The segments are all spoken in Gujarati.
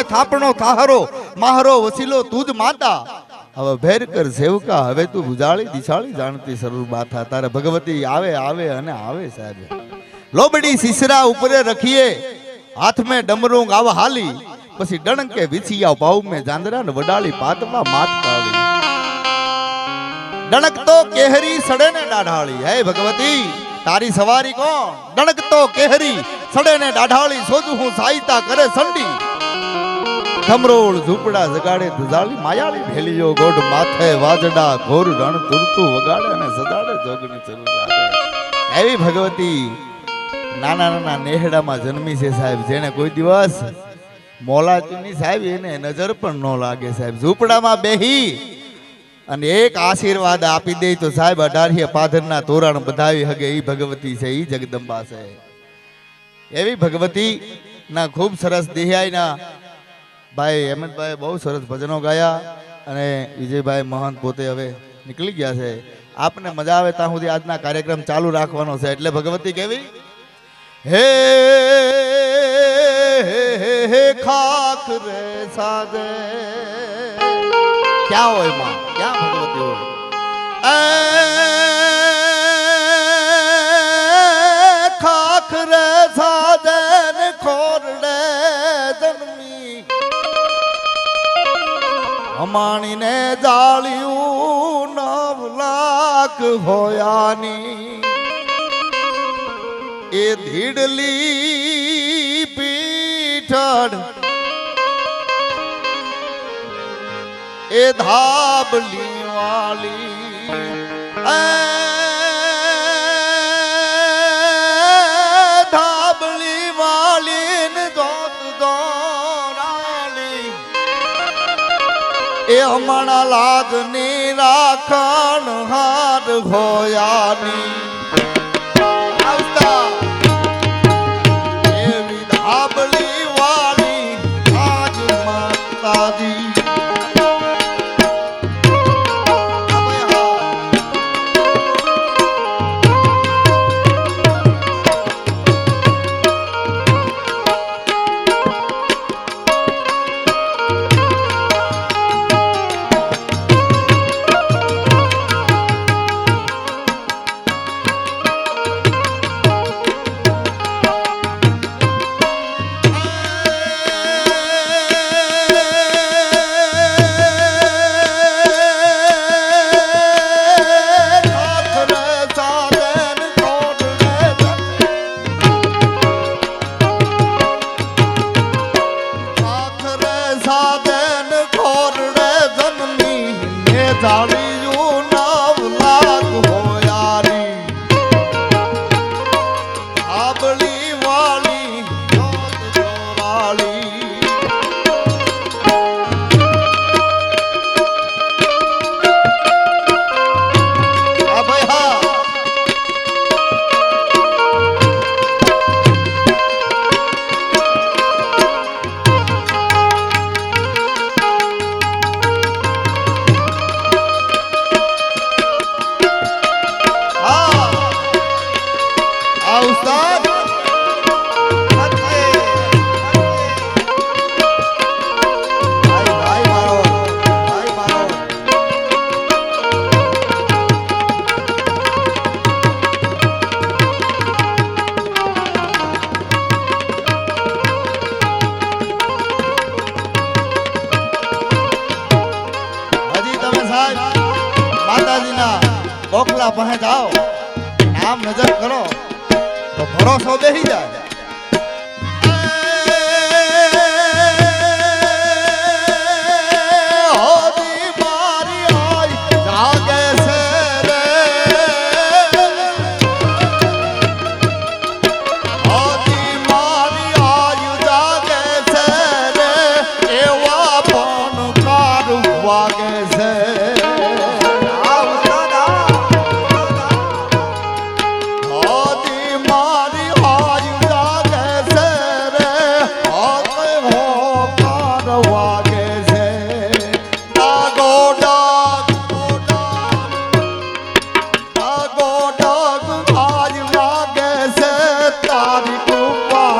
ખૂણે થાપણો થાહરો માહરો, વસીલો, તું જ માતા. હવે ભેર કર સેવકા, હવે તું બુજાળી દિશાળી જાણતી સરળ માથા. તારે ભગવતી આવે આવે અને આવે સાહેબ. લોબડી સિસરા ઉપરે રખીએ હાથ મેં ડમરું ગાવ હાલી. પછી ડણકે વિછિયા ભાવ મેં જાંદરા ને વડાળી પાતમાં માત પાડી ડણક તો કેહરી સડે ને ડાઢાળી હે ભગવતી, તારી સવારી કોણ? ડણક તો કેહરી સડે ને ડાઢાળી સોજું હું સાહિતા કરે સંડી. ધમરોળ ઝૂંપડા જગાડે ધજાળી માયાળી ભેલીઓ ગોઢ માથે વાજડા, ઘોર રણ તુરતું વગાડે અને સદાડે જોગની જરૂર એવી ભગવતી, નાના નાના નેહડામાં જન્મી છે સાહેબ. જેને કોઈ દિવસ મોલાચુની સાહેબ એને નજર પણ ન લાગે સાહેબ. ઝૂંપડામાં બેહી અને એક આશીર્વાદ આપી દે તો સાહેબ અઢારીએ પાધરના તોરણ બધાવી હગે એ ભગવતી છે એ જગદંબા છે. એવી ભગવતી ના ખૂબ સરસ દિહાઈના ભાઈ હેમંતભાઈ બહુ સરસ ભજનો ગાયા અને વિજયભાઈ મહંત પોતે હવે નીકળી ગયા છે. આપને મજા આવે ત્યાં સુધી આજના કાર્યક્રમ ચાલુ રાખવાનો છે. એટલે ભગવતી કેવી? હે હે હે ખાખ રે સાજે. ક્યાં હોયમાં? ક્યાં ભગવતી હોય? અમાણીને જાળ્યું નવ લાખ હોયાની એ ધીડલી પીઠડ એ ધાબલી વાલી હમણાં લાગની રાખણ હાર હોયાની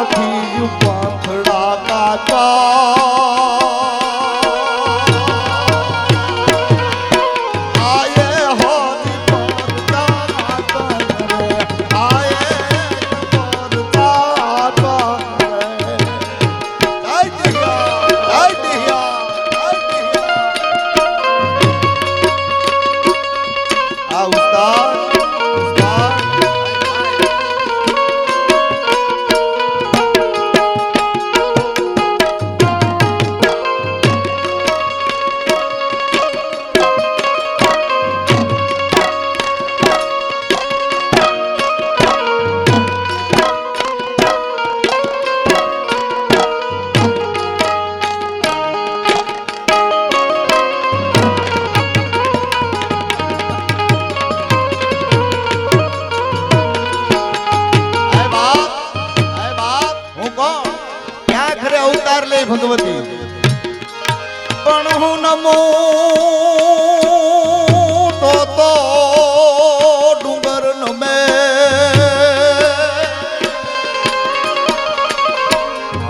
તારી નમો તો ડુંગર નમે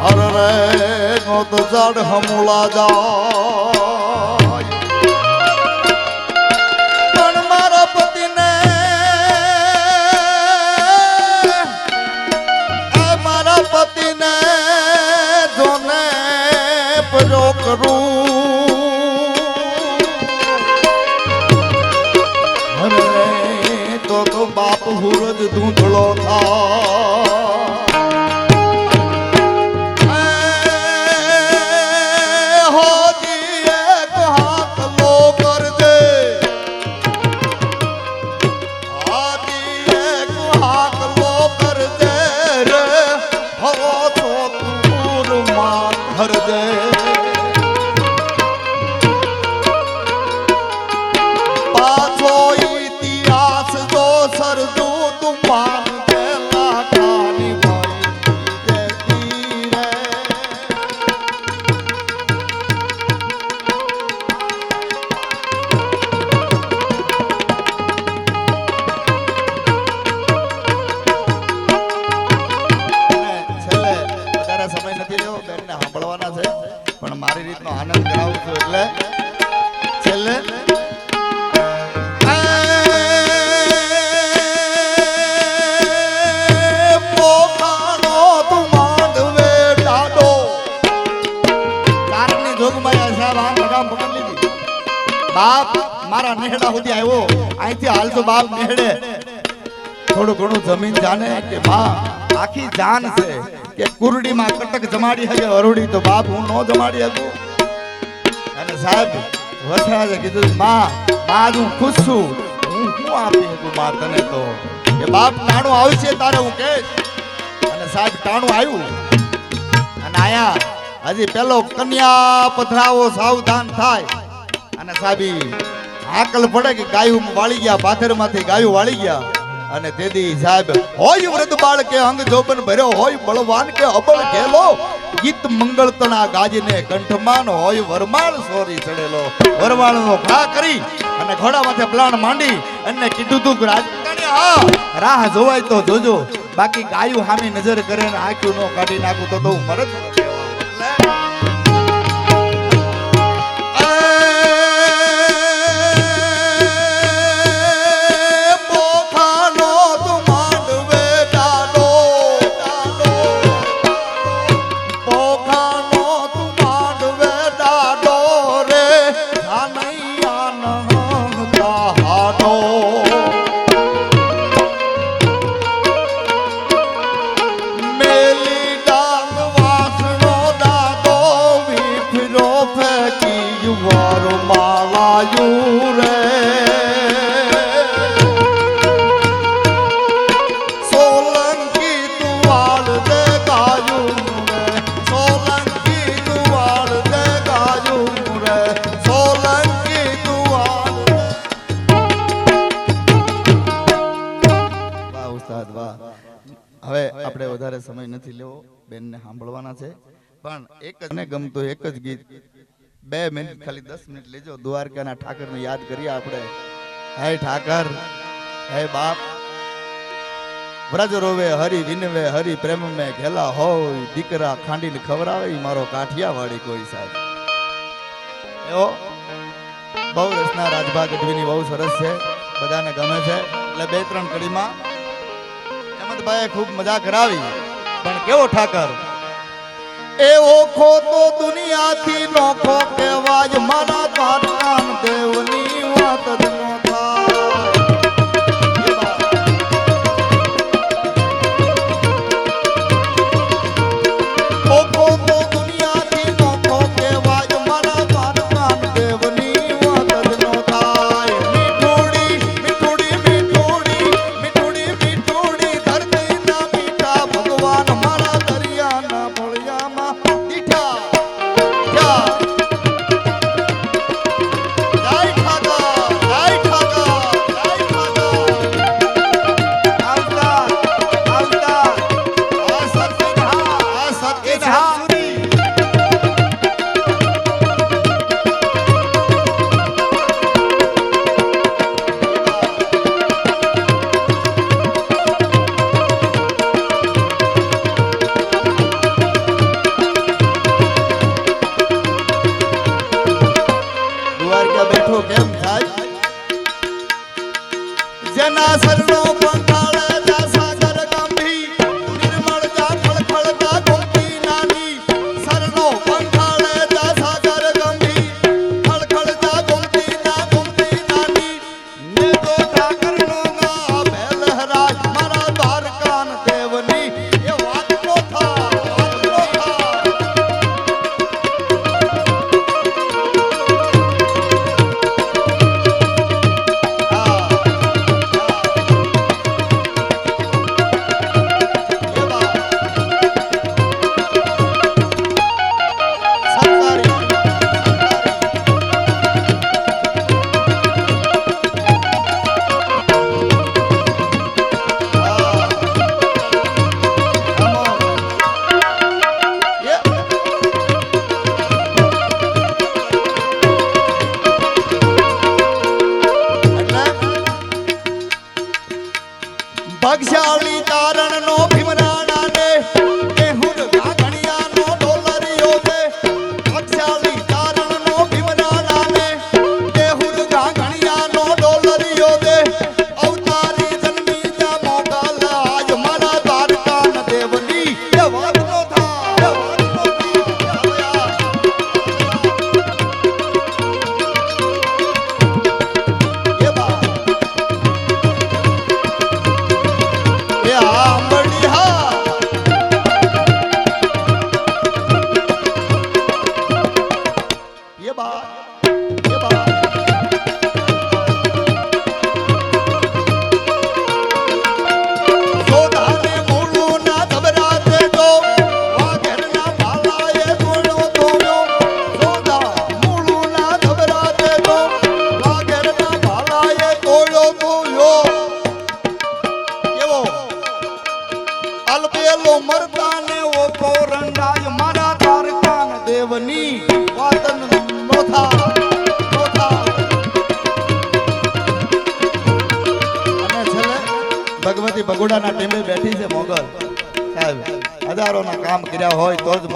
હર રે નો હમુલા જાય બાપ હુરજ ધૂંધળો થાય 吧 બાપ મારા નેહડા સુધી આવ્યો. અહીંથી હાલતો બાપ નેહડે થોડું ઘણું જમીન જાણે કે બાપ આખી જાન છે કે કુરડીમાં કટક જમાડી હગે અરુડી તો બાપ હું ન જમાડી હતું અને સાહેબ, વસરાજે કીધું, માં માં હું ખુશ છું. હું શું આપી હતું માં તને તો? કે બાપ ટાણું આવશે તારે હું કહીશ અને સાહેબ, ટાણું આવ્યું. અને આયા, હજી પેલો કન્યા પધરાવો સાવધાન થાય. અને સાબી હાકલ પડે કે ગાયું વાળી ગયા, પાથરમાંથી ગાયું વાળી ગયા. અને તેથી સાહેબ, હોય વૃદ્ધ બાળ કે અંગ જોબન ભર્યો, હોય બળવાન કે અબળ ઘેલો ગીત મંગળ તણા ગાજીને કંઠમાન, હોય વરમાળ સોરી ચડેલો. વરમાળ નો ઘા કરી અને ઘોડા માથે પ્લાન માંડી અને કીધું તું કે, રાજકારણી, હા, રાહ જોવાય તો જોજો. બાકી ગાયું હામી નજર કરે ને આંખ્યું નો કાઢી નાખું તો તો હું મરદ સાંભળવાના છે. પણ એક જ ગમતું એક જ ગીત. બે મિનિટ, ખાલી દસ મિનિટ લેજો. દ્વારકાના ઠાકરને યાદ કરીએ આપણે. હે ઠાકર, હે બાપ. વ્રજ રોવે, હરી વિનવે, હરી પ્રેમ મે ઘેલા હોય. દીકરા ખાંડીને ખવરાવે મારો કાઠિયાવાડી કોઈ સાહેબ. એવો બહુ રસના રાજભા ગઢવીની બહુ સરસ છે. બધાને ગમે છે. એટલે બે ત્રણ કડીમાં હેમંતભાઈએ ખૂબ મજા કરાવી. પણ કેવો ઠાકર? એવો ખો તો દુનિયાથી નોખો કહેવાય. મારા દ્વારકાન દેવની વાત જ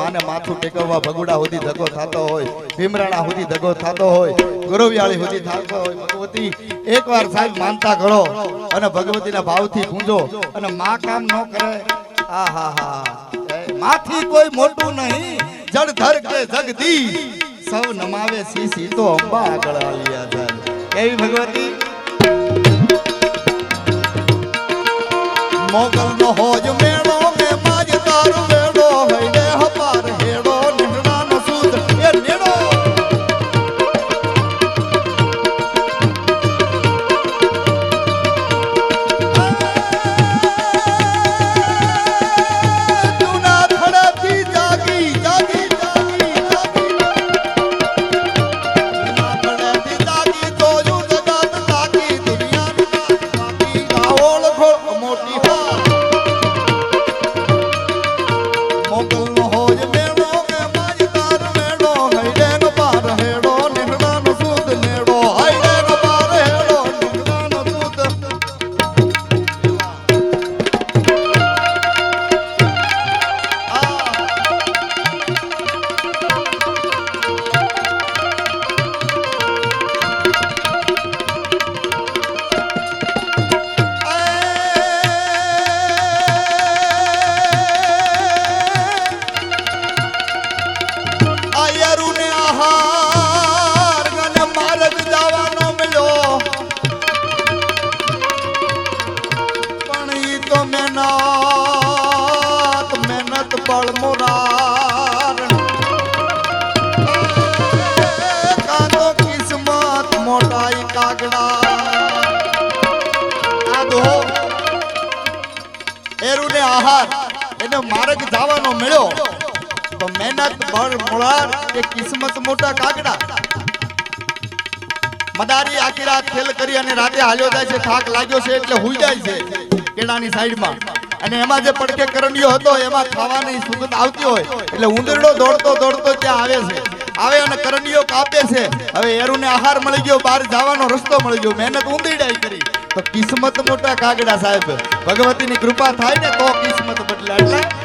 માને માથું ટેકવવા ભગુડા સુધી ધગો થતો હોય, ભીમરાણા સુધી ધગો થતો હોય, ગુરુવિયાળી સુધી થતો હોય, ભગવતી, એકવાર સાહેબ માનતા કરો અને ભગવતીના ભાવથી પૂંજો અને માં કામ ન કરે. માથી કોઈ મોટું નહીં જડ ધર કે જગદી સૌ નમાવે સીસી તો અંબા આગળ આલિયા થાય કેવી ભગવતી? મોગલ નો હોજ મેળો મહેનત મહેનત બળ મોરાર મળ્યો. મહેનત બળ મોળાર કે કિસ્મત મોટા કાગડા? મદારી આખી રાત ખેલ કરી અને રાતે હાલ્યો જાય છે, થાક લાગ્યો છે એટલે હુઈ જાય છે. કેળાની સાઈડમાં. અને એમાં જે પડકે કરંડિયો હતો, એમાં ખાવાની સુગંધ આવતી હોય. એટલે ઉંદરડો દોડતો દોડતો ત્યાં આવે છે. આવે અને કરંડિયો કાપે છે. હવે એરુને આહાર મળી ગયો, બહાર જવાનો રસ્તો મળી ગયો. મહેનત ઉંદરડાઈ કરી. તો કિસ્મત મોટા કાગડા સાહેબ. ભગવતીની કૃપા થાય ને તો કિસ્મત બદલાય.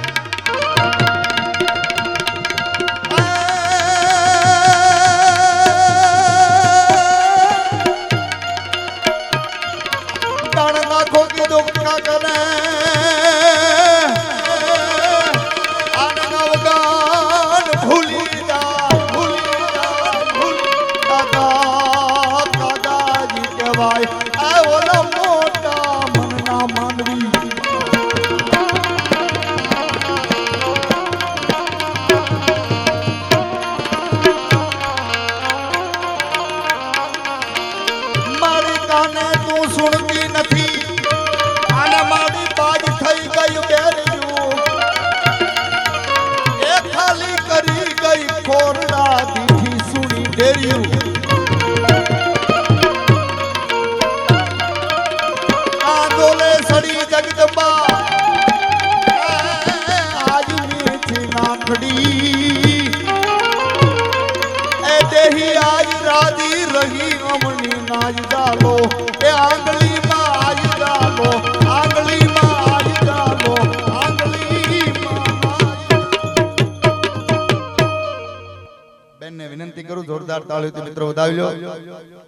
કાકને મિત્રો વધાવી લો